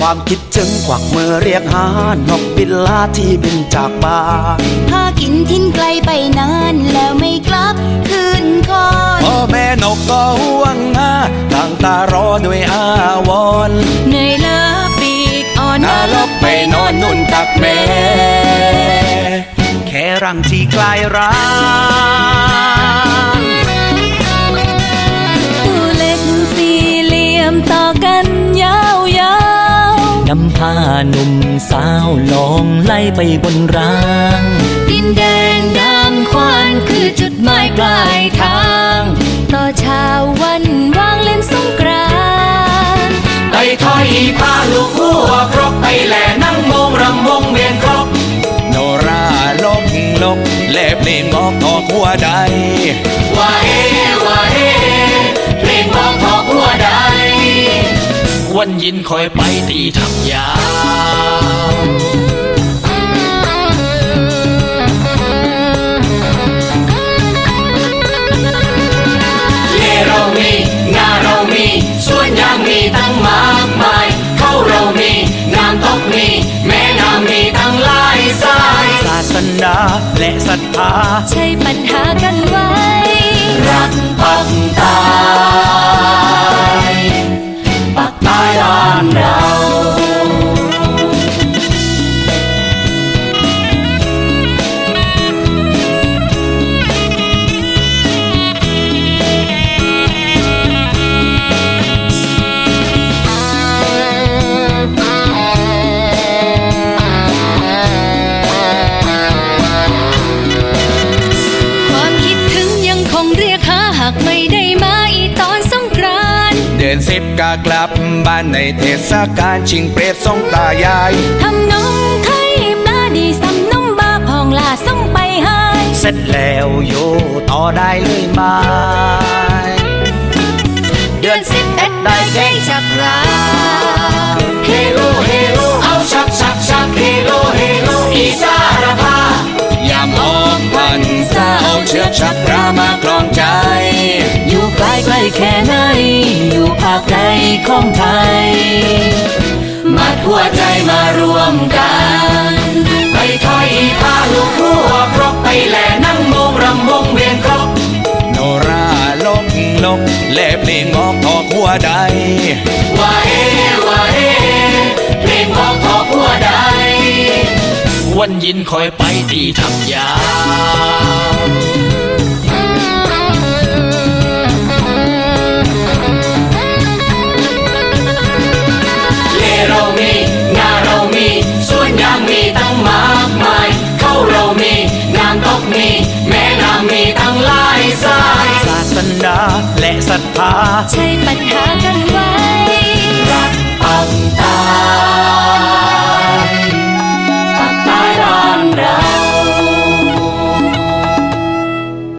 ความคิดจึงกวักมือเรียกหานกบินลาที่บินจากบ้านพากินทิ้นไกลไปนานแล้วไม่กลับคืนคอนพ่อแม่นกก็ห่วงหาต่างตารอด้วยอาวรณ์เหนื่อยเลิกปีกอ่อนน่าลบไปนอนนุ่นตักแม่แค่รังที่กลายร้า นำพาหนุ่มสาวลองไล่ไปบนรางๆดินแดงดำควานคือจุดหมายปลายทาง ต่อเช้าวันว่างเล่นสงกรานต์ไต่ถอยพาลูกหัวครกไปแหล่นั่งมงรำวงเวียนครกโนราลกนกเล็บเลียงออกทอกหัวใดว่าเอว่า วันยินคอยไปตีทับยาวเล่เรามีงาเรามีสวนยางมีตั้งมากมายเข้าเรามีน้ำตกมีแม่น้ำมีตั้งหลายสายศาสนาและศรัทธาใช่ปัญหากันไว้รัาหากไม่ได้มาอีตอนสงกรานต์เดือนสิบกากลับบ้านในเทศกาลชิงเปรตสงตายาย ทำนมไทยมาดีสำนมบาพองลาส่งไปให้เสร็จแล้วอยู่ต่อได้เลยไหมเดือนสิบเอ็ดได้เพลงจากราเฮโลเฮโลเอาชักชักชักเฮโลเฮโลอีสารพายามออกพรรษาเอาเชือกชักพระมากลองใจ อยู่ใกล้ใกล้แค่ไหน อยู่ภาคใดของไทย มัดหัวใจมารวมกัน ไปถอยพาลูกหัวครกไปแหล่นั่งมงรำวงเวียนครกโนราลกนกเล็บเลียงออกทอกหัวใดว่าเอว่าเอเพลงออกทอกหัวใดวันยินคอยไปตีทำยาว ศรัทธาใช่ปัญหากัน